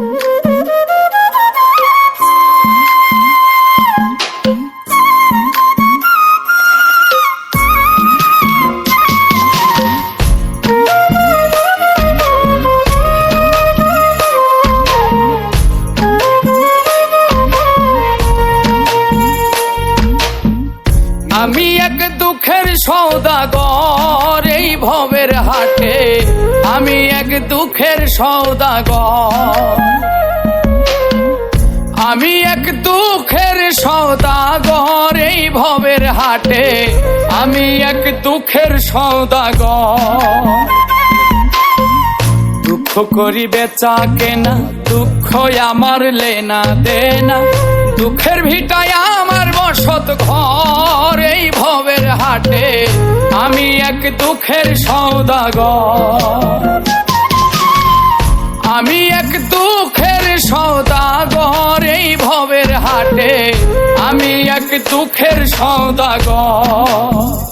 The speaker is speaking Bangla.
Mm-hmm. আমি এক দুঃখের সৌদাগর এই ভবের হাটে। আমি এক দুঃখের সৌদাগর। আমি এক দুঃখের সৌদাগর এই ভবের হাটে। আমি এক দুঃখের সৌদাগর। দুঃখ করি বেচা কেনা দুঃখ আমার লেনা দেনা। দুঃখের ভিটায় আমার হাটে আমি এক দুঃখের সৌদাগর। আমি এক দুঃখের সৌদাগর এই ভবের হাটে, আমি এক দুঃখের সৌদাগর।